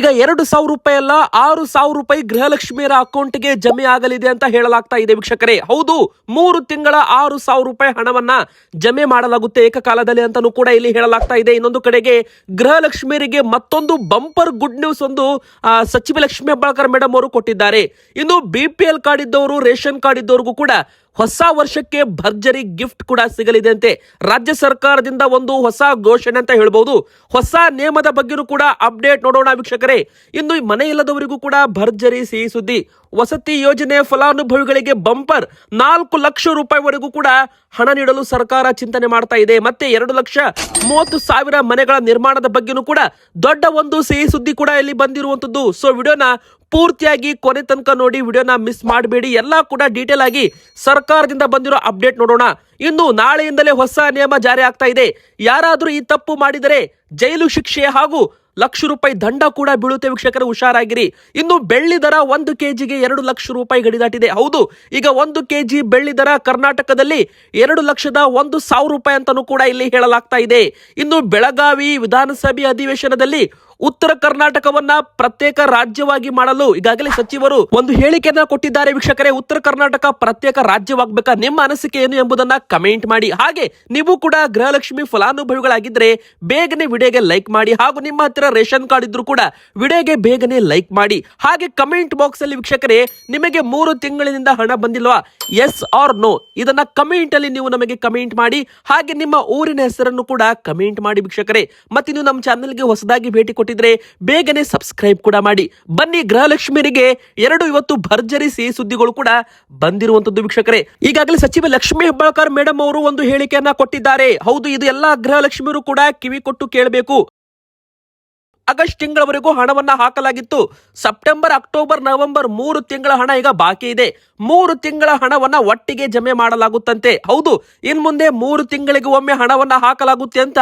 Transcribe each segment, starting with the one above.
ಈಗ ಎರಡು ಸಾವಿರ ರೂಪಾಯಿ ಅಲ್ಲ, ಆರು ಸಾವಿರ ರೂಪಾಯಿ ಗೃಹಲಕ್ಷ್ಮಿಯರ ಅಕೌಂಟ್ಗೆ ಜಮೆ ಆಗಲಿದೆ ಅಂತ ಹೇಳಲಾಗ್ತಾ ಇದೆ ವೀಕ್ಷಕರೇ. ಹೌದು, ಮೂರು ತಿಂಗಳ ಆರು ಸಾವಿರ ರೂಪಾಯಿ ಹಣವನ್ನ ಜಮೆ ಮಾಡಲಾಗುತ್ತೆ ಏಕಕಾಲದಲ್ಲಿ ಅಂತಾನೂ ಕೂಡ ಇಲ್ಲಿ ಹೇಳಲಾಗ್ತಾ ಇದೆ. ಇನ್ನೊಂದು ಕಡೆಗೆ ಗೃಹಲಕ್ಷ್ಮಿಯರಿಗೆ ಮತ್ತೊಂದು ಬಂಪರ್ ಗುಡ್ ನ್ಯೂಸ್ ಒಂದು ಸಚಿವ ಲಕ್ಷ್ಮಿ ಹೆಬ್ಬಾಳ್ಕರ್ ಮೇಡಮ್ ಅವರು ಕೊಟ್ಟಿದ್ದಾರೆ. ಇನ್ನು ಬಿ ಪಿ ಎಲ್ ಕಾರ್ಡ್ ಇದ್ದವರು, ರೇಷನ್ ಕಾರ್ಡ್ ಇದ್ದವರಿಗೂ ಕೂಡ ಹೊಸ ವರ್ಷಕ್ಕೆ ಭರ್ಜರಿ ಗಿಫ್ಟ್ ಕೂಡ ಸಿಗಲಿದೆ ಅಂತೆ ರಾಜ್ಯ ಸರ್ಕಾರದಿಂದ ಒಂದು ಹೊಸ ಘೋಷಣೆ ಅಂತ ಹೇಳ್ಬೋದು. ಹೊಸ ನಿಯಮದ ಬಗ್ಗೆನೂ ಕೂಡ ಅಪ್ಡೇಟ್ ನೋಡೋಣ ವೀಕ್ಷಕರೇ. ಇನ್ನು ಮನೆ ಇಲ್ಲದವರಿಗೂ ಕೂಡ ಭರ್ಜರಿ ಸಿಹಿ ಸುದ್ದಿ. ವಸತಿ ಯೋಜನೆ ಫಲಾನುಭವಿಗಳಿಗೆ ಬಂಪರ್ ನಾಲ್ಕು ಲಕ್ಷ ರೂಪಾಯಿವರೆಗೂ ಕೂಡ ಹಣ ನೀಡಲು ಸರ್ಕಾರ ಚಿಂತನೆ ಮಾಡ್ತಾ ಇದೆ. ಮತ್ತೆ ಎರಡು ಲಕ್ಷ ಮೂವತ್ತು ಸಾವಿರ ಮನೆಗಳ ನಿರ್ಮಾಣದ ಬಗ್ಗೆನೂ ಕೂಡ ದೊಡ್ಡ ಒಂದು ಸಿಹಿ ಸುದ್ದಿ ಕೂಡ ಇಲ್ಲಿ ಬಂದಿರುವಂತದ್ದು ಸೊ ವಿಡಿಯೋನ ಪೂರ್ತಿಯಾಗಿ ಕೊನೆ ತನಕ ನೋಡಿ ವಿಡಿಯೋನ ಮಿಸ್ ಮಾಡಬೇಡಿ. ಎಲ್ಲ ಕೂಡ ಡೀಟೇಲ್ ಆಗಿ ಸರ್ಕಾರದಿಂದ ಬಂದಿರೋ ಅಪ್ಡೇಟ್ ನೋಡೋಣ. ಇನ್ನು ನಾಳೆಯಿಂದಲೇ ಹೊಸ ನಿಯಮ ಜಾರಿ ಆಗ್ತಾ ಇದೆ. ಯಾರಾದರೂ ಈ ತಪ್ಪು ಮಾಡಿದರೆ ಜೈಲು ಶಿಕ್ಷೆ ಹಾಗೂ ಲಕ್ಷ ರೂಪಾಯಿ ದಂಡ ಕೂಡ ಬೀಳುತ್ತೆ ವೀಕ್ಷಕರು, ಹುಷಾರಾಗಿರಿ. ಇನ್ನು ಬೆಳ್ಳಿ ದರ ಒಂದು ಕೆಜಿಗೆ ಎರಡು ಲಕ್ಷ ರೂಪಾಯಿ ಗಡಿದಾಟಿದೆ ಹೌದು, ಈಗ ಒಂದು ಕೆಜಿ ಬೆಳ್ಳಿ ದರ ಕರ್ನಾಟಕದಲ್ಲಿ ಎರಡು ಲಕ್ಷದ ಒಂದು ಸಾವಿರ ರೂಪಾಯಿ ಅಂತಾನೂ ಕೂಡ ಇಲ್ಲಿ ಹೇಳಲಾಗ್ತಾ ಇದೆ. ಇನ್ನು ಬೆಳಗಾವಿ ವಿಧಾನಸಭೆ ಅಧಿವೇಶನದಲ್ಲಿ ಉತ್ತರ ಕರ್ನಾಟಕವನ್ನ ಪ್ರತ್ಯೇಕ ರಾಜ್ಯವಾಗಿ ಮಾಡಲು ಈಗಾಗಲೇ ಸಚಿವರು ಒಂದು ಹೇಳಿಕೆಯನ್ನ ಕೊಟ್ಟಿದ್ದಾರೆ ವೀಕ್ಷಕರೇ. ಉತ್ತರ ಕರ್ನಾಟಕ ಪ್ರತ್ಯೇಕ ರಾಜ್ಯವಾಗಬೇಕಾ? ನಿಮ್ಮ ಅನಿಸಿಕೆ ಏನು ಎಂಬುದನ್ನ ಕಮೆಂಟ್ ಮಾಡಿ. ಹಾಗೆ ನೀವು ಕೂಡ ಗೃಹಲಕ್ಷ್ಮಿ ಫಲಾನುಭವಿಗಳಾಗಿದ್ರೆ ಬೇಗನೆ ವಿಡಿಯೋಗೆ ಲೈಕ್ ಮಾಡಿ ಹಾಗೂ ನಿಮ್ಮ ಹತ್ತಿರ ರೇಷನ್ ಕಾರ್ಡ್ ಇದ್ರೂ ಕೂಡ ವಿಡಿಯೋಗೆ ಬೇಗನೆ ಲೈಕ್ ಮಾಡಿ. ಹಾಗೆ ಕಮೆಂಟ್ ಬಾಕ್ಸ್ ಅಲ್ಲಿ ವೀಕ್ಷಕರೇ, ನಿಮಗೆ ಮೂರು ತಿಂಗಳಿನಿಂದ ಹಣ ಬಂದಿಲ್ವಾ? ಎಸ್ ಆರ್ ನೋ ಇದನ್ನ ಕಮೆಂಟ್ ಅಲ್ಲಿ ನೀವು ನಮಗೆ ಕಮೆಂಟ್ ಮಾಡಿ. ಹಾಗೆ ನಿಮ್ಮ ಊರಿನ ಹೆಸರನ್ನು ಕೂಡ ಕಮೆಂಟ್ ಮಾಡಿ ವೀಕ್ಷಕರೇ. ಮತ್ತೆ ನೀವು ನಮ್ಮ ಚಾನೆಲ್ಗೆ ಹೊಸದಾಗಿ ಭೇಟಿ ಕೊಟ್ಟಿದ್ರೆ ಬೇಗನೆ ಸಬ್ಸ್ಕ್ರೈಬ್ ಕೂಡ ಮಾಡಿ. ಬನ್ನಿ ಗೃಹಲಕ್ಷ್ಮಿಯರಿಗೆ ಎರಡು ಇವತ್ತು ಭರ್ಜರಿ ಸಿಹಿ ಸುದ್ದಿಗಳು ಕೂಡ ಬಂದಿರುವಂತದ್ದು ವೀಕ್ಷಕರೇ. ಈಗಾಗಲೇ ಸಚಿವ ಲಕ್ಷ್ಮೀ ಹೆಬ್ಬಾಳ್ಕರ್ ಮೇಡಮ್ ಅವರು ಒಂದು ಹೇಳಿಕೆಯನ್ನ ಕೊಟ್ಟಿದ್ದಾರೆ. ಹೌದು, ಇದು ಎಲ್ಲಾ ಗೃಹಲಕ್ಷ್ಮಿಯರು ಕೂಡ ಕಿವಿ ಕೊಟ್ಟು ಕೇಳಬೇಕು. ಆಗಸ್ಟ್ ತಿಂಗಳವರೆಗೂ ಹಣವನ್ನ ಹಾಕಲಾಗಿತ್ತು. ಸೆಪ್ಟೆಂಬರ್, ಅಕ್ಟೋಬರ್, ನವೆಂಬರ್ ಮೂರು ತಿಂಗಳ ಹಣ ಈಗ ಬಾಕಿ ಇದೆ. ಮೂರು ತಿಂಗಳ ಹಣವನ್ನ ಒಟ್ಟಿಗೆ ಜಮೆ ಮಾಡಲಾಗುತ್ತಂತೆ. ಹೌದು, ಇನ್ ಮುಂದೆ ಮೂರು ತಿಂಗಳಿಗೆ ಒಮ್ಮೆ ಹಣವನ್ನ ಹಾಕಲಾಗುತ್ತೆ ಅಂತ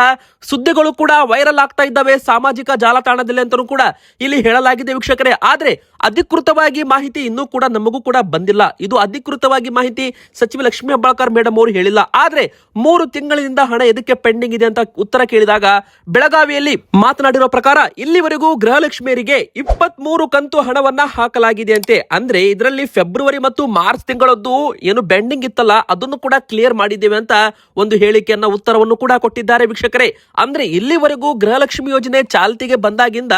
ಸುದ್ದಿಗಳು ಕೂಡ ವೈರಲ್ ಆಗ್ತಾ ಇದ್ದಾವೆ. ಸಾಮಾಜಿಕ ಜಾಲತಾಣದಲ್ಲಿ ಅಂತಲೂ ಕೂಡ ಇಲ್ಲಿ ಹೇಳಲಾಗಿದೆ ವೀಕ್ಷಕರೇ. ಆದ್ರೆ ಅಧಿಕೃತವಾಗಿ ಮಾಹಿತಿ ಇನ್ನೂ ಕೂಡ ನಮಗೂ ಕೂಡ ಬಂದಿಲ್ಲ. ಇದು ಅಧಿಕೃತವಾಗಿ ಮಾಹಿತಿ ಸಚಿವ ಲಕ್ಷ್ಮೀ ಹೆಬ್ಬಾಳ್ಕರ್ ಮೇಡಮ್ ಅವರು ಹೇಳಿಲ್ಲ. ಆದ್ರೆ ಮೂರು ತಿಂಗಳಿನಿಂದ ಹಣ ಎದಕ್ಕೆ ಪೆಂಡಿಂಗ್ ಇದೆ ಅಂತ ಉತ್ತರ ಕೇಳಿದಾಗ ಬೆಳಗಾವಿಯಲ್ಲಿ ಮಾತನಾಡಿರೋ ಪ್ರಕಾರ ಇಲ್ಲಿವರೆಗೂ ಗೃಹಲಕ್ಷ್ಮಿಯರಿಗೆ ಇಪ್ಪತ್ತ್ ಮೂರು ಕಂತು ಹಣವನ್ನ ಹಾಕಲಾಗಿದೆ ಅಂತೆ ಅಂದ್ರೆ ಇದರಲ್ಲಿ ಫೆಬ್ರವರಿ ಮತ್ತು ಮಾರ್ಚ್ ತಿಂಗಳದ್ದು ಏನು ಬೆಂಡಿಂಗ್ ಇತ್ತಲ್ಲ, ಅದನ್ನು ಕೂಡ ಕ್ಲಿಯರ್ ಮಾಡಿದ್ದೇವೆ ಅಂತ ಒಂದು ಹೇಳಿಕೆಯನ್ನ ಉತ್ತರವನ್ನು ಕೂಡ ಕೊಟ್ಟಿದ್ದಾರೆ ವೀಕ್ಷಕರೇ. ಅಂದ್ರೆ ಇಲ್ಲಿವರೆಗೂ ಗೃಹಲಕ್ಷ್ಮಿ ಯೋಜನೆ ಚಾಲ್ತಿಗೆ ಬಂದಾಗಿಂದ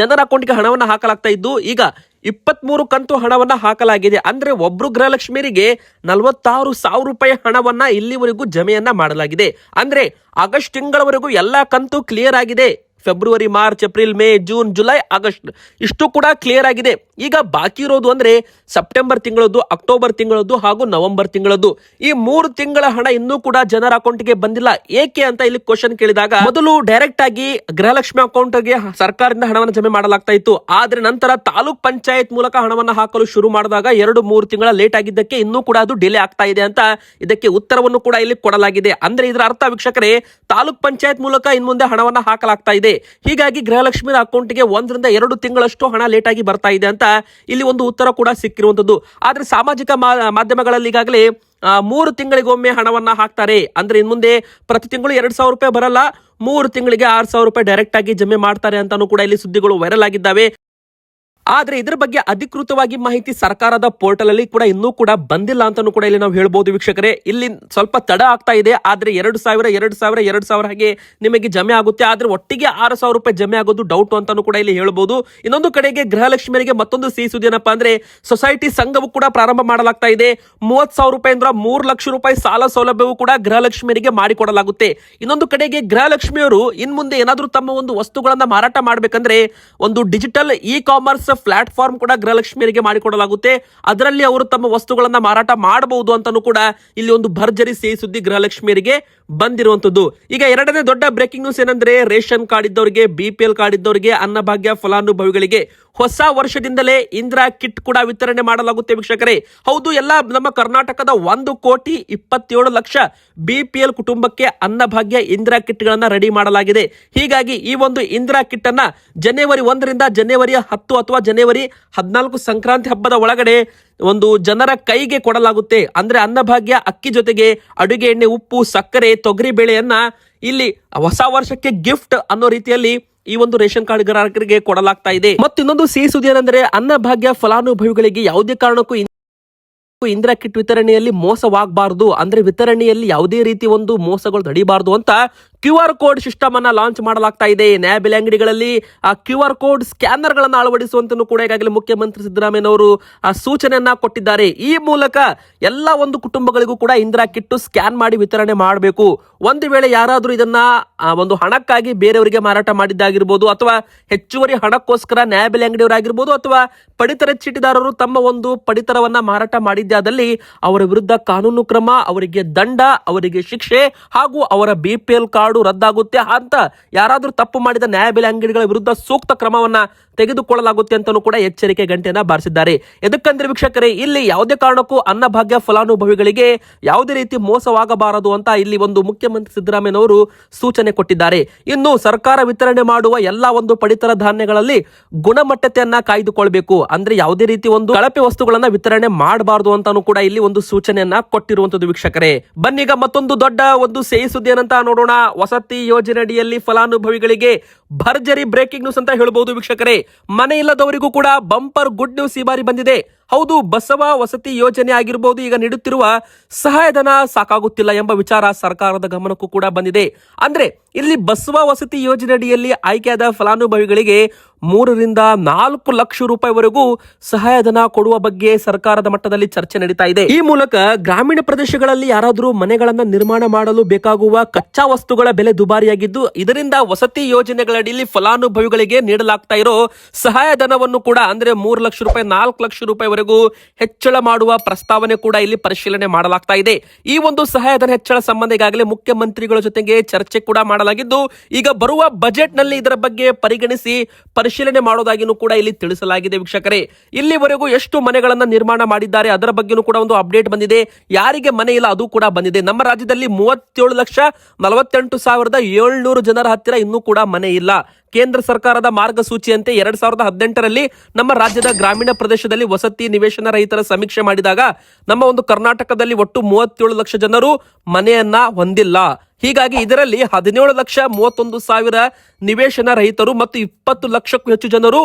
ಜನರ ಅಕೌಂಟ್ಗೆ ಹಣವನ್ನು ಹಾಕಲಾಗ್ತಾ ಇದ್ದು, ಈಗ ಇಪ್ಪತ್ಮೂರು ಕಂತು ಹಣವನ್ನ ಹಾಕಲಾಗಿದೆ. ಅಂದ್ರೆ ಒಬ್ರು ಗೃಹಲಕ್ಷ್ಮಿಯರಿಗೆ ನಲವತ್ತಾರು ಸಾವಿರ ರೂಪಾಯಿ ಹಣವನ್ನ ಇಲ್ಲಿವರೆಗೂ ಜಮೆಯನ್ನ ಮಾಡಲಾಗಿದೆ. ಅಂದ್ರೆ ಆಗಸ್ಟ್ ತಿಂಗಳವರೆಗೂ ಎಲ್ಲಾ ಕಂತು ಕ್ಲಿಯರ್ ಆಗಿದೆ. February, March, April, May, June, July, August ಇಷ್ಟು ಕೂಡ ಕ್ಲಿಯರ್ ಆಗಿದೆ. ಈಗ ಬಾಕಿ ಇರೋದು ಅಂದ್ರೆ ಸೆಪ್ಟೆಂಬರ್ ತಿಂಗಳದ್ದು, ಅಕ್ಟೋಬರ್ ತಿಂಗಳದ್ದು ಹಾಗೂ ನವೆಂಬರ್ ತಿಂಗಳದ್ದು. ಈ ಮೂರು ತಿಂಗಳ ಹಣ ಇನ್ನೂ ಕೂಡ ಜನರ ಅಕೌಂಟ್ಗೆ ಬಂದಿಲ್ಲ. ಏಕೆ ಅಂತ ಇಲ್ಲಿ ಕ್ವಶನ್ ಕೇಳಿದಾಗ ಮೊದಲು ಡೈರೆಕ್ಟ್ ಆಗಿ ಗೃಹಲಕ್ಷ್ಮಿ ಅಕೌಂಟ್ಗೆ ಸರ್ಕಾರದಿಂದ ಹಣವನ್ನು ಜಮೆ ಮಾಡಲಾಗ್ತಾ ಇತ್ತು. ಆದ್ರೆ ನಂತರ ತಾಲೂಕ್ ಪಂಚಾಯತ್ ಮೂಲಕ ಹಣವನ್ನು ಹಾಕಲು ಶುರು ಮಾಡಿದಾಗ ಎರಡು, ಮೂರು ತಿಂಗಳ ಲೇಟ್ ಆಗಿದ್ದಕ್ಕೆ ಇನ್ನೂ ಕೂಡ ಅದು ಡಿಲೇ ಆಗ್ತಾ ಇದೆ ಅಂತ ಇದಕ್ಕೆ ಉತ್ತರವನ್ನು ಕೂಡ ಇಲ್ಲಿ ಕೊಡಲಾಗಿದೆ. ಅಂದ್ರೆ ಇದರ ಅರ್ಥ ವೀಕ್ಷಕರೇ, ತಾಲೂಕ್ ಪಂಚಾಯತ್ ಮೂಲಕ ಇನ್ ಮುಂದೆ ಹಣವನ್ನು ಹಾಕಲಾಗ್ತಾ ಇದೆ. ಹೀಗಾಗಿ ಗೃಹಲಕ್ಷ್ಮಿ ಅಕೌಂಟ್ಗೆ ಒಂದರಿಂದ ಎರಡು ತಿಂಗಳಷ್ಟು ಹಣ ಲೇಟಾಗಿ ಬರ್ತಾ ಇದೆ ಅಂತ ಇಲ್ಲಿ ಒಂದು ಉತ್ತರ ಕೂಡ ಸಿಕ್ಕಿರುವಂತದ್ದು. ಆದ್ರೆ ಸಾಮಾಜಿಕ ಮಾಧ್ಯಮಗಳಲ್ಲಿ ಈಗಾಗಲೇ ಮೂರು ತಿಂಗಳಿಗೊಮ್ಮೆ ಹಣವನ್ನ ಹಾಕ್ತಾರೆ. ಅಂದ್ರೆ ಇನ್ ಮುಂದೆ ಪ್ರತಿ ತಿಂಗಳು ಎರಡ್ ಸಾವಿರ ರೂಪಾಯಿ ಬರಲ್ಲ, ಮೂರು ತಿಂಗಳಿಗೆ ಆರು ಸಾವಿರ ರೂಪಾಯಿ ಡೈರೆಕ್ಟ್ ಆಗಿ ಜಮೆ ಮಾಡ್ತಾರೆ ಅಂತಾನೂ ಕೂಡ ಇಲ್ಲಿ ಸುದ್ದಿಗಳು ವೈರಲ್ ಆಗಿದ್ದಾವೆ. ಆದ್ರೆ ಇದರ ಬಗ್ಗೆ ಅಧಿಕೃತವಾಗಿ ಮಾಹಿತಿ ಸರ್ಕಾರದ ಪೋರ್ಟಲ್ ಅಲ್ಲಿ ಕೂಡ ಇನ್ನೂ ಕೂಡ ಬಂದಿಲ್ಲ ಅಂತಾನೂ ಕೂಡ ಇಲ್ಲಿ ನಾವು ಹೇಳ್ಬೋದು ವೀಕ್ಷಕರೇ. ಇಲ್ಲಿ ಸ್ವಲ್ಪ ತಡ ಆಗ್ತಾ ಇದೆ, ಆದ್ರೆ ಎರಡು ಸಾವಿರ ಎರಡು ಸಾವಿರ ಎರಡು ಸಾವಿರ ಹಾಗೆ ನಿಮಗೆ ಜಮೆ ಆಗುತ್ತೆ. ಆದ್ರೆ ಒಟ್ಟಿಗೆ ಆರು ಸಾವಿರ ರೂಪಾಯಿ ಜಮೆ ಆಗೋದು ಡೌಟ್ ಅಂತಾನೂ ಕೂಡ ಇಲ್ಲಿ ಹೇಳ್ಬೋದು. ಇನ್ನೊಂದು ಕಡೆಗೆ ಗೃಹಲಕ್ಷ್ಮಿಯರಿಗೆ ಮತ್ತೊಂದು ಸಿ ಸುದ್ದಿ ಏನಪ್ಪಾ ಅಂದ್ರೆ ಸೊಸೈಟಿ ಸಂಘವು ಕೂಡ ಪ್ರಾರಂಭ ಮಾಡಲಾಗ್ತಾ ಇದೆ. ಮೂವತ್ ಸಾವಿರ ರೂಪಾಯಿ ಅಂದ್ರೆ ಮೂರು ಲಕ್ಷ ರೂಪಾಯಿ ಸಾಲ ಸೌಲಭ್ಯವೂ ಕೂಡ ಗೃಹಲಕ್ಷ್ಮಿಯರಿಗೆ ಮಾಡಿಕೊಡಲಾಗುತ್ತೆ. ಇನ್ನೊಂದು ಕಡೆಗೆ ಗೃಹಲಕ್ಷ್ಮಿಯವರು ಇನ್ ಮುಂದೆ ಏನಾದ್ರೂ ತಮ್ಮ ಒಂದು ವಸ್ತುಗಳನ್ನ ಮಾರಾಟ ಮಾಡಬೇಕಂದ್ರೆ ಒಂದು ಡಿಜಿಟಲ್ ಇ ಕಾಮರ್ಸ್ ಪ್ಲಾಟ್ಫಾರ್ಮ್ ಕೂಡ ಗೃಹಲಕ್ಷ್ಮಿಯರಿಗೆ ಮಾಡಿಕೊಡಲಾಗುತ್ತೆ. ಅದರಲ್ಲಿ ಅವರು ತಮ್ಮ ವಸ್ತುಗಳನ್ನ ಮಾರಾಟ ಮಾಡಬಹುದು ಅಂತಾನೂ ಕೂಡ ಇಲ್ಲಿ ಒಂದು ಭರ್ಜರಿ ಸಿಹಿ ಸುದ್ದಿ ಗೃಹಲಕ್ಷ್ಮಿಯರಿಗೆ ಬಂದಿರುವಂತದ್ದು ಈಗ ಎರಡನೇ ದೊಡ್ಡ ಬ್ರೇಕಿಂಗ್ ನ್ಯೂಸ್ ಏನಂದ್ರೆ ರೇಷನ್ ಕಾರ್ಡ್ ಇದ್ದವರಿಗೆ ಬಿಪಿಎಲ್ ಕಾರ್ಡ್ ಇದ್ದವರಿಗೆ, ಅನ್ನಭಾಗ್ಯ, ಫಲಾನುಭವಿಗಳಿಗೆ ಹೊಸ ವರ್ಷದಿಂದಲೇ ಇಂದಿರಾ ಕಿಟ್ ಕೂಡ ವಿತರಣೆ ಮಾಡಲಾಗುತ್ತೆ ವೀಕ್ಷಕರೇ. ಹೌದು, ಎಲ್ಲ ನಮ್ಮ ಕರ್ನಾಟಕದ ಒಂದು ಕೋಟಿ ಇಪ್ಪತ್ತೇಳು ಲಕ್ಷ ಬಿಪಿಎಲ್ ಕುಟುಂಬಕ್ಕೆ ಅನ್ನಭಾಗ್ಯ ಇಂದಿರಾ ಕಿಟ್ಗಳನ್ನ ರೆಡಿ ಮಾಡಲಾಗಿದೆ. ಹೀಗಾಗಿ ಈ ಒಂದು ಇಂದಿರಾ ಕಿಟ್ ಅನ್ನ ಜನವರಿ ಒಂದರಿಂದ ಜನವರಿ ಹತ್ತು ಅಥವಾ ಜನವರಿ ಹದಿನಾಲ್ಕು ಸಂಕ್ರಾಂತಿ ಹಬ್ಬದ ಒಳಗಡೆ ಒಂದು ಜನರ ಕೈಗೆ ಕೊಡಲಾಗುತ್ತೆ. ಅಂದ್ರೆ ಅನ್ನಭಾಗ್ಯ, ಅಕ್ಕಿ ಜೊತೆಗೆ ಅಡುಗೆ ಎಣ್ಣೆ, ಉಪ್ಪು, ಸಕ್ಕರೆ, ತೊಗರಿ ಬೇಳೆಯನ್ನ ಇಲ್ಲಿ ಹೊಸ ವರ್ಷಕ್ಕೆ ಗಿಫ್ಟ್ ಅನ್ನೋ ರೀತಿಯಲ್ಲಿ ಈ ಒಂದು ರೇಷನ್ ಕಾರ್ಡ್ ಗ್ರಾಹಕರಿಗೆ ಕೊಡಲಾಗ್ತಾ ಇದೆ. ಮತ್ತು ಇನ್ನೊಂದು ಸಿಹಿ ಸುದ್ದಿ ಏನಂದ್ರೆ ಅನ್ನಭಾಗ್ಯ ಫಲಾನುಭವಿಗಳಿಗೆ ಯಾವುದೇ ಕಾರಣಕ್ಕೂ ಇಂದಿರಾ ಕಿಟ್ ವಿತರಣೆಯಲ್ಲಿ ಮೋಸವಾಗಬಾರದು. ಅಂದ್ರೆ ವಿತರಣೆಯಲ್ಲಿ ಯಾವುದೇ ರೀತಿ ಒಂದು ಮೋಸಗಳು ನಡೀಬಾರದು ಅಂತ ಕ್ಯೂ ಆರ್ ಕೋಡ್ ಸಿಸ್ಟಮ್ ಅನ್ನ ಲಾಂಚ್ ಮಾಡಲಾಗ್ತಾ ಇದೆ. ನ್ಯಾಯ ಬೆಲೆ ಅಂಗಡಿಗಳಲ್ಲಿ, ಆ ಕ್ಯೂ ಆರ್ ಕೋಡ್ ಸ್ಕ್ಯಾನರ್ ಗಳನ್ನ ಅಳವಡಿಸುವಂತ ಕೂಡ ಈಗಾಗಲೇ ಮುಖ್ಯಮಂತ್ರಿ ಸಿದ್ದರಾಮಯ್ಯನವರು ಆ, ಸೂಚನೆಯನ್ನ ಕೊಟ್ಟಿದ್ದಾರೆ. ಈ ಮೂಲಕ ಎಲ್ಲ ಒಂದು ಕುಟುಂಬಗಳಿಗೂ ಕೂಡ ಇಂದಿರಾ ಕಿಟ್ಟು ಸ್ಕ್ಯಾನ್ ಮಾಡಿ ವಿತರಣೆ ಮಾಡಬೇಕು. ಒಂದು ವೇಳೆ ಯಾರಾದರೂ ಇದನ್ನ ಒಂದು ಹಣಕ್ಕಾಗಿ ಬೇರೆಯವರಿಗೆ ಮಾರಾಟ ಮಾಡಿದ್ದಾಗಿರ್ಬೋದು, ಅಥವಾ ಹೆಚ್ಚುವರಿ ಹಣಕ್ಕೋಸ್ಕರ ನ್ಯಾಯಬೆಲೆ ಅಂಗಡಿಯವರಾಗಿರ್ಬೋದು, ಅಥವಾ ಪಡಿತರ ಚೀಟಿದಾರರು ತಮ್ಮ ಒಂದು ಪಡಿತರವನ್ನ ಮಾರಾಟ ಮಾಡಿದ್ದಾದಲ್ಲಿ ಅವರ ವಿರುದ್ಧ ಕಾನೂನು ಕ್ರಮ, ಅವರಿಗೆ ದಂಡ, ಅವರಿಗೆ ಶಿಕ್ಷೆ ಹಾಗೂ ಅವರ ಬಿಪಿಎಲ್ ಕಾರ್ಡ್ ಕಾರ್ಡು ರದ್ದಾಗುತ್ತೆ ಅಂತ ಯಾರಾದರೂ ತಪ್ಪು ಮಾಡಿದ ನ್ಯಾಯಬೆಲೆ ಅಂಗಡಿಗಳ ವಿರುದ್ಧ ಸೂಕ್ತ ಕ್ರಮವನ್ನ ತೆಗೆದುಕೊಳ್ಳಲಾಗುತ್ತೆ ಅಂತಲೂ ಕೂಡ ಎಚ್ಚರಿಕೆ ಗಂಟೆಯನ್ನು ಬಾರಿಸಿದ್ದಾರೆ. ಎದಕ್ಕಂದ್ರೆ ವೀಕ್ಷಕರೇ, ಇಲ್ಲಿ ಯಾವುದೇ ಕಾರಣಕ್ಕೂ ಅನ್ನಭಾಗ್ಯ, ಫಲಾನುಭವಿಗಳಿಗೆ ಯಾವುದೇ ರೀತಿ ಮೋಸವಾಗಬಾರದು ಅಂತ ಇಲ್ಲಿ ಒಂದು ಮುಖ್ಯಮಂತ್ರಿ ಸಿದ್ದರಾಮಯ್ಯನವರು ಸೂಚನೆ ಕೊಟ್ಟಿದ್ದಾರೆ. ಇನ್ನು ಸರ್ಕಾರ ವಿತರಣೆ ಮಾಡುವ ಎಲ್ಲಾ ಒಂದು ಪಡಿತರ ಧಾನ್ಯಗಳಲ್ಲಿ ಗುಣಮಟ್ಟತೆಯನ್ನ ಕಾಯ್ದುಕೊಳ್ಬೇಕು. ಅಂದ್ರೆ ಯಾವುದೇ ರೀತಿ ಒಂದು ಕಳಪೆ ವಸ್ತುಗಳನ್ನ ವಿತರಣೆ ಮಾಡಬಾರದು ಅಂತಾನು ಕೂಡ ಇಲ್ಲಿ ಒಂದು ಸೂಚನೆಯನ್ನ ಕೊಟ್ಟಿರುವಂತದ್ದು ವೀಕ್ಷಕರೇ. ಬನ್ನಿಗ ಮತ್ತೊಂದು ದೊಡ್ಡ ಒಂದು ಸೇಯಿ ನೋಡೋಣ. ವಸತಿ ಯೋಜನೆ ಅಡಿಯಲ್ಲಿ ಫಲಾನುಭವಿಗಳಿಗೆ ಭರ್ಜರಿ ಬ್ರೇಕಿಂಗ್ ನ್ಯೂಸ್ ಅಂತ ಹೇಳಬಹುದು ವೀಕ್ಷಕರೇ. ಮನೆ ಇಲ್ಲದವರಿಗೂ ಕೂಡ ಬಂಪರ್ ಗುಡ್ ನ್ಯೂಸ್ ಈ ಬಾರಿ ಬಂದಿದೆ. ಹೌದು, ಬಸವ ವಸತಿ ಯೋಜನೆ ಆಗಿರಬಹುದು ಈಗ ನೀಡುತ್ತಿರುವ ಸಹಾಯಧನ ಸಾಕಾಗುತ್ತಿಲ್ಲ ಎಂಬ ವಿಚಾರ ಸರ್ಕಾರದ ಗಮನಕ್ಕೂ ಕೂಡ ಬಂದಿದೆ. ಅಂದ್ರೆ, ಇಲ್ಲಿ ಬಸವ ವಸತಿ ಯೋಜನೆಯಡಿಯಲ್ಲಿ ಆಯ್ಕೆಯಾದ ಫಲಾನುಭವಿಗಳಿಗೆ ಮೂರರಿಂದ ನಾಲ್ಕು ಲಕ್ಷ ರೂಪಾಯಿವರೆಗೂ ಸಹಾಯಧನ ಕೊಡುವ ಬಗ್ಗೆ ಸರ್ಕಾರದ ಮಟ್ಟದಲ್ಲಿ ಚರ್ಚೆ ನಡೀತಾ ಇದೆ. ಈ ಮೂಲಕ ಗ್ರಾಮೀಣ ಪ್ರದೇಶಗಳಲ್ಲಿ ಯಾರಾದರೂ ಮನೆಗಳನ್ನ ನಿರ್ಮಾಣ ಮಾಡಲು ಬೇಕಾಗುವ ಕಚ್ಚಾ ವಸ್ತುಗಳ ಬೆಲೆ ದುಬಾರಿಯಾಗಿದ್ದು, ಇದರಿಂದ ವಸತಿ ಯೋಜನೆಗಳಡಿಯಲ್ಲಿ ಫಲಾನುಭವಿಗಳಿಗೆ ನೀಡಲಾಗ್ತಾ ಇರೋ ಸಹಾಯಧನವನ್ನು ಕೂಡ, ಅಂದ್ರೆ ಮೂರು ಲಕ್ಷ ರೂಪಾಯಿ, ನಾಲ್ಕು ಲಕ್ಷ ರೂಪಾಯಿವರೆಗೂ ಹೆಚ್ಚಳ ಮಾಡುವ ಪ್ರಸ್ತಾವನೆ ಕೂಡ ಇಲ್ಲಿ ಪರಿಶೀಲನೆ ಮಾಡಲಾಗ್ತಾ ಇದೆ. ಈ ಒಂದು ಸಹಾಯಧನ ಹೆಚ್ಚಳ ಸಂಬಂಧ ಈಗಾಗಲೇ ಮುಖ್ಯಮಂತ್ರಿಗಳ ಜೊತೆಗೆ ಚರ್ಚೆ ಕೂಡ ಮಾಡಲಾಗಿದ್ದು, ಈಗ ಬರುವ ಬಜೆಟ್ನಲ್ಲಿ ಇದರ ಬಗ್ಗೆ ಪರಿಗಣಿಸಿ ಪರಿಶೀಲನೆ ಮಾಡೋದಾಗಿಯೂ ಕೂಡ ಇಲ್ಲಿ ತಿಳಿಸಲಾಗಿದೆ ವೀಕ್ಷಕರೇ. ಇಲ್ಲಿವರೆಗೂ ಎಷ್ಟು ಮನೆಗಳನ್ನು ನಿರ್ಮಾಣ ಮಾಡಿದ್ದಾರೆ, ಅದರ ಬಗ್ಗೆನೂ ಕೂಡ ಒಂದು ಅಪ್ಡೇಟ್ ಬಂದಿದೆ. ಯಾರಿಗೆ ಮನೆ ಇಲ್ಲ ಅದು ಕೂಡ ಬಂದಿದೆ. ನಮ್ಮ ರಾಜ್ಯದಲ್ಲಿ ಮೂವತ್ತೇಳು ಲಕ್ಷ ನಲವತ್ತೆಂಟು ಸಾವಿರದ ಏಳ್ನೂರು ಜನರ ಹತ್ತಿರ ಇನ್ನೂ ಕೂಡ ಮನೆ ಇಲ್ಲ. ಕೇಂದ್ರ ಸರ್ಕಾರದ ಮಾರ್ಗಸೂಚಿಯಂತೆ ಎರಡ್ ಸಾವಿರದ ಹದಿನೆಂಟರಲ್ಲಿ ನಮ್ಮ ರಾಜ್ಯದ ಗ್ರಾಮೀಣ ಪ್ರದೇಶದಲ್ಲಿ ವಸತಿ ನಿವೇಶನ ರಹಿತರ ಸಮೀಕ್ಷೆ ಮಾಡಿದಾಗ ನಮ್ಮ ಒಂದು ಕರ್ನಾಟಕದಲ್ಲಿ ಒಟ್ಟು ಮೂವತ್ತೇಳು ಲಕ್ಷ ಜನರು ಮನೆಯನ್ನ ಹೊಂದಿಲ್ಲ. ಹೀಗಾಗಿ ಇದರಲ್ಲಿ ಹದಿನೇಳು ಲಕ್ಷ ಮೂವತ್ತೊಂದು ಸಾವಿರ ನಿವೇಶನ ರಹಿತರು ಮತ್ತು ಇಪ್ಪತ್ತು ಲಕ್ಷಕ್ಕೂ ಹೆಚ್ಚು ಜನರು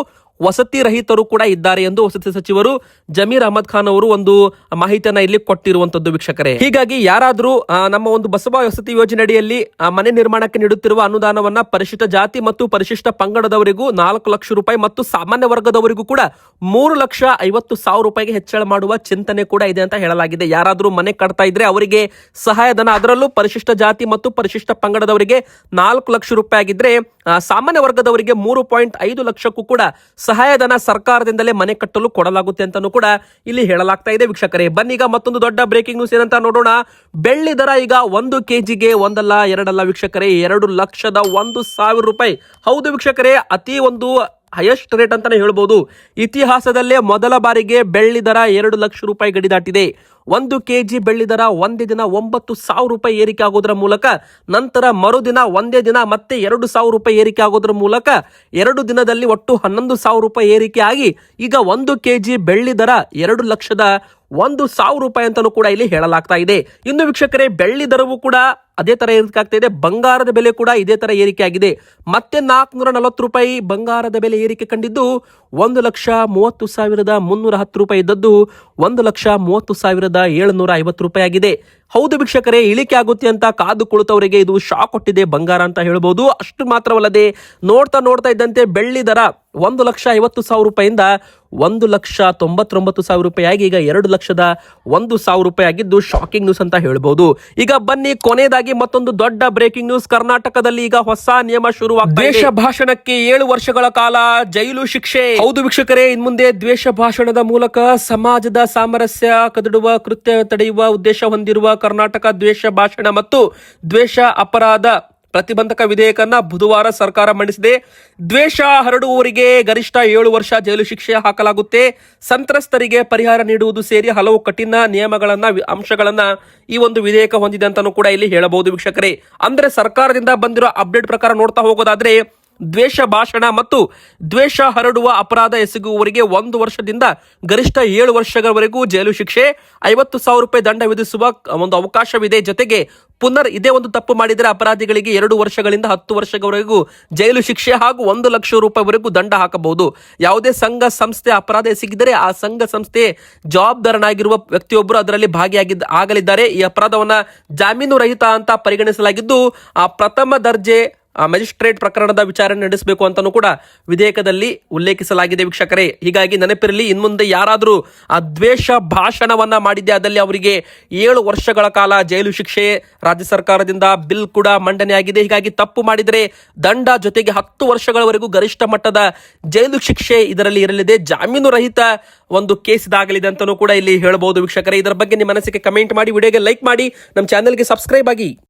ವಸತಿ ರಹಿತರು ಕೂಡ ಇದ್ದಾರೆ ಎಂದು ವಸತಿ ಸಚಿವರು ಜಮೀರ್ ಅಹಮದ್ ಖಾನ್ ಅವರು ಒಂದು ಮಾಹಿತಿಯನ್ನ ಇಲ್ಲಿ ಕೊಟ್ಟಿರುವಂತದ್ದು ವೀಕ್ಷಕರೇ. ಹೀಗಾಗಿ ಯಾರಾದರೂ ನಮ್ಮ ಒಂದು ಬಸವ ವಸತಿ ಯೋಜನೆ ಅಡಿಯಲ್ಲಿ ಮನೆ ನಿರ್ಮಾಣಕ್ಕೆ ನೀಡುತ್ತಿರುವ ಅನುದಾನವನ್ನ ಪರಿಶಿಷ್ಟ ಜಾತಿ ಮತ್ತು ಪರಿಶಿಷ್ಟ ಪಂಗಡದವರಿಗೂ ನಾಲ್ಕು ಲಕ್ಷ ರೂಪಾಯಿ ಮತ್ತು ಸಾಮಾನ್ಯ ವರ್ಗದವರಿಗೂ ಕೂಡ ಮೂರು ಲಕ್ಷ ಐವತ್ತು ಸಾವಿರ ರೂಪಾಯಿಗೆ ಹೆಚ್ಚಳ ಮಾಡುವ ಚಿಂತನೆ ಕೂಡ ಇದೆ ಅಂತ ಹೇಳಲಾಗಿದೆ. ಯಾರಾದರೂ ಮನೆ ಕಟ್ತಾ ಇದ್ರೆ ಅವರಿಗೆ ಸಹಾಯಧನ, ಅದರಲ್ಲೂ ಪರಿಶಿಷ್ಟ ಜಾತಿ ಮತ್ತು ಪರಿಶಿಷ್ಟ ಪಂಗಡದವರಿಗೆ ನಾಲ್ಕು ಲಕ್ಷ ರೂಪಾಯಿ ಆಗಿದ್ರೆ ಸಾಮಾನ್ಯ ವರ್ಗದವರಿಗೆ ಮೂರು ಪಾಯಿಂಟ್ ಐದು ಲಕ್ಷಕ್ಕೂ ಕೂಡ ಸಹಾಯಧನ ಸರ್ಕಾರದಿಂದಲೇ ಮನೆ ಕಟ್ಟಲು ಕೊಡಲಾಗುತ್ತೆ ಅಂತಾನೂ ಕೂಡ ಇಲ್ಲಿ ಹೇಳಲಾಗ್ತಾ ಇದೆ. ವೀಕ್ಷಕರೇ ಬನ್ನೀಗ ಮತ್ತೊಂದು ದೊಡ್ಡ ಬ್ರೇಕಿಂಗ್ ನ್ಯೂಸ್ ಏನಂತ ನೋಡೋಣ. ಬೆಳ್ಳಿ ದರ ಈಗ ಒಂದು ಕೆಜಿಗೆ ಒಂದಲ್ಲ, ಎರಡಲ್ಲ ವೀಕ್ಷಕರೇ, ಎರಡು ಲಕ್ಷದ ಒಂದು ಸಾವಿರ ರೂಪಾಯಿ. ಹೌದು ವೀಕ್ಷಕರೇ, ಅತಿ ಒಂದು ಹೈಯೆಸ್ಟ್ ರೇಟ್ ಅಂತಾನೆ ಹೇಳ್ಬೋದು. ಇತಿಹಾಸದಲ್ಲೇ ಮೊದಲ ಬಾರಿಗೆ ಬೆಳ್ಳಿ ದರ ಎರಡು ಲಕ್ಷ ರೂಪಾಯಿ ಗಡಿ ದಾಟಿದೆ. ಒಂದು ಕೆಜಿ ಬೆಳ್ಳಿ ದರ ಒಂದೇ ದಿನ ಒಂಬತ್ತು ಸಾವಿರ ರೂಪಾಯಿ ಏರಿಕೆ ಆಗೋದ್ರ ಮೂಲಕ, ನಂತರ ಮರುದಿನ ಒಂದೇ ದಿನ ಮತ್ತೆ ಎರಡು ಸಾವಿರ ರೂಪಾಯಿ ಏರಿಕೆ ಆಗೋದ್ರ ಮೂಲಕ ಎರಡು ದಿನದಲ್ಲಿ ಒಟ್ಟು ಹನ್ನೊಂದು ಸಾವಿರ ರೂಪಾಯಿ ಏರಿಕೆ ಆಗಿ, ಈಗ ಒಂದು ಕೆಜಿ ಬೆಳ್ಳಿ ದರ ಎರಡು ಲಕ್ಷದ ಒಂದು ಸಾವಿರ ರೂಪಾಯಿ ಅಂತಲೂ ಕೂಡ ಇಲ್ಲಿ ಹೇಳಲಾಗ್ತಾ ಇದೆ. ಇನ್ನು ವೀಕ್ಷಕರೇ, ಬೆಳ್ಳಿ ದರವು ಕೂಡ ಅದೇ ತರ ಏರಿಕೆ ಆಗ್ತಾ ಇದೆ. ಬಂಗಾರದ ಬೆಲೆ ಕೂಡ ಇದೇ ತರ ಏರಿಕೆ ಆಗಿದೆ. ಮತ್ತೆ ನಾಲ್ಕುನೂರ ನಲವತ್ತು ರೂಪಾಯಿ ಬಂಗಾರದ ಬೆಲೆ ಏರಿಕೆ ಕಂಡಿದ್ದು ಒಂದು ಲಕ್ಷ ಮೂವತ್ತು ಸಾವಿರದ ಮುನ್ನೂರ ಹತ್ತು ರೂಪಾಯಿ ಇದ್ದದ್ದು ಒಂದು ಲಕ್ಷ ಮೂವತ್ತು ಸಾವಿರದ ಏಳುನೂರ ಐವತ್ತು ರೂಪಾಯಿ ಆಗಿದೆ ಹೌದು ವೀಕ್ಷಕರೇ ಇಳಿಕೆ ಆಗುತ್ತೆ ಅಂತ ಕಾದು ಕುಳಿತವರಿಗೆ ಇದು ಶಾಕ್ ಕೊಟ್ಟಿದೆ ಬಂಗಾರ ಅಂತ ಹೇಳ್ಬೋದು. ಅಷ್ಟು ಮಾತ್ರವಲ್ಲದೆ ನೋಡ್ತಾ ನೋಡ್ತಾ ಇದ್ದಂತೆ ಬೆಳ್ಳಿ ದರ ಒಂದು ಲಕ್ಷ ಐವತ್ತು ಸಾವಿರ ರೂಪಾಯಿಂದ ಒಂದು ಲಕ್ಷ ತೊಂಬತ್ತೊಂಬತ್ತು ಸಾವಿರ ರೂಪಾಯಿ ಆಗಿ ಈಗ ಎರಡು ಲಕ್ಷದ ಒಂದು ಸಾವಿರ ರೂಪಾಯಿ ಆಗಿದ್ದು ಶಾಕಿಂಗ್ ನ್ಯೂಸ್ ಅಂತ ಹೇಳ್ಬೋದು. ಈಗ ಬನ್ನಿ ಕೊನೆಯದಾಗಿ ಮತ್ತೊಂದು ದೊಡ್ಡ ಬ್ರೇಕಿಂಗ್ ನ್ಯೂಸ್ ಕರ್ನಾಟಕದಲ್ಲಿ ಈಗ ಹೊಸ ನಿಯಮ ಶುರುವಾಗ್ತಾ ದ್ವೇಷ ಭಾಷಣಕ್ಕೆ ಏಳು ವರ್ಷಗಳ ಕಾಲ ಜೈಲು ಶಿಕ್ಷೆ. ಹೌದು ವೀಕ್ಷಕರೇ ಇನ್ ಮುಂದೆ ದ್ವೇಷ ಭಾಷಣದ ಮೂಲಕ ಸಮಾಜದ ಸಾಮರಸ್ಯ ಕದಡುವ ಕೃತ್ಯ ತಡೆಯುವ ಉದ್ದೇಶ ಹೊಂದಿರುವ ಕರ್ನಾಟಕ ದ್ವೇಷ ಭಾಷಣ ಮತ್ತು ದ್ವೇಷ ಅಪರಾಧ ಪ್ರತಿಬಂಧಕ ವಿಧೇಯಕನ್ನ ಬುಧವಾರ ಸರ್ಕಾರ ಮಂಡಿಸಿದೆ. ದ್ವೇಷ ಹರಡುವವರಿಗೆ ಗರಿಷ್ಠ ಏಳು ವರ್ಷ ಜೈಲು ಶಿಕ್ಷೆ ಹಾಕಲಾಗುತ್ತೆ. ಸಂತ್ರಸ್ತರಿಗೆ ಪರಿಹಾರ ನೀಡುವುದು ಸೇರಿ ಹಲವು ಕಠಿಣ ನಿಯಮಗಳನ್ನ ಅಂಶಗಳನ್ನ ಈ ಒಂದು ವಿಧೇಯಕ ಹೊಂದಿದೆ ಅಂತಾನೂ ಕೂಡ ಇಲ್ಲಿ ಹೇಳಬಹುದು ವೀಕ್ಷಕರೇ. ಅಂದ್ರೆ ಸರ್ಕಾರದಿಂದ ಬಂದಿರೋ ಅಪ್ಡೇಟ್ ಪ್ರಕಾರ ನೋಡ್ತಾ ಹೋಗೋದಾದ್ರೆ ದ್ವೇಷ ಭಾಷಣ ಮತ್ತು ದ್ವೇಷ ಹರಡುವ ಅಪರಾಧ ಎಸಗುವವರಿಗೆ ಒಂದು ವರ್ಷದಿಂದ ಗರಿಷ್ಠ ಏಳು ವರ್ಷಗಳವರೆಗೂ ಜೈಲು ಶಿಕ್ಷೆ, ಐವತ್ತು ಸಾವಿರ ರೂಪಾಯಿ ದಂಡ ವಿಧಿಸುವ ಒಂದು ಅವಕಾಶವಿದೆ. ಜೊತೆಗೆ ಪುನರ್ ಇದೇ ಒಂದು ತಪ್ಪು ಮಾಡಿದರೆ ಅಪರಾಧಿಗಳಿಗೆ ಎರಡು ವರ್ಷಗಳಿಂದ ಹತ್ತು ವರ್ಷಗಳವರೆಗೂ ಜೈಲು ಶಿಕ್ಷೆ ಹಾಗೂ ಒಂದು ಲಕ್ಷ ರೂಪಾಯಿವರೆಗೂ ದಂಡ ಹಾಕಬಹುದು. ಯಾವುದೇ ಸಂಘ, ಸಂಸ್ಥೆ ಅಪರಾಧ ಎಸಗಿದರೆ ಆ ಸಂಘ ಸಂಸ್ಥೆ ಜವಾಬ್ದಾರನಾಗಿರುವ ವ್ಯಕ್ತಿಯೊಬ್ಬರು ಅದರಲ್ಲಿ ಭಾಗಿಯಾಗಿದ್ದ ಆಗಲಿದ್ದಾರೆ. ಈ ಅಪರಾಧವನ್ನು ಜಾಮೀನು ರಹಿತ ಅಂತ ಪರಿಗಣಿಸಲಾಗಿದ್ದು, ಆ ಪ್ರಥಮ ದರ್ಜೆ ಮ್ಯಾಜಿಸ್ಟ್ರೇಟ್ ಪ್ರಕರಣದ ವಿಚಾರಣೆ ನಡೆಸಬೇಕು ಅಂತಲೂ ಕೂಡ ವಿಧೇಯಕದಲ್ಲಿ ಉಲ್ಲೇಖಿಸಲಾಗಿದೆ ವೀಕ್ಷಕರೇ. ಹೀಗಾಗಿ ನೆನಪಿರಲಿ, ಇನ್ಮುಂದೆ ಯಾರಾದರೂ ಆ ದ್ವೇಷ ಭಾಷಣವನ್ನ ಮಾಡಿದ್ದೆ ಅದಲ್ಲಿ ಅವರಿಗೆ ಏಳು ವರ್ಷಗಳ ಕಾಲ ಜೈಲು ಶಿಕ್ಷೆ ರಾಜ್ಯ ಸರ್ಕಾರದಿಂದ ಬಿಲ್ ಕೂಡ ಮಂಡನೆ ಆಗಿದೆ. ಹೀಗಾಗಿ ತಪ್ಪು ಮಾಡಿದರೆ ದಂಡ ಜೊತೆಗೆ ಹತ್ತು ವರ್ಷಗಳವರೆಗೂ ಗರಿಷ್ಠ ಮಟ್ಟದ ಜೈಲು ಶಿಕ್ಷೆ ಇದರಲ್ಲಿ ಇರಲಿದೆ. ಜಾಮೀನು ರಹಿತ ಒಂದು ಕೇಸ್ ಇದಾಗಲಿದೆ ಅಂತಲೂ ಕೂಡ ಇಲ್ಲಿ ಹೇಳಬಹುದು ವೀಕ್ಷಕರೇ. ಇದರ ಬಗ್ಗೆ ನಿಮ್ಮ ಮನಸ್ಸಿಗೆ ಕಮೆಂಟ್ ಮಾಡಿ, ವಿಡಿಯೋಗೆ ಲೈಕ್ ಮಾಡಿ, ನಮ್ಮ ಚಾನೆಲ್ಗೆ ಸಬ್ಸ್ಕ್ರೈಬ್ ಆಗಿ.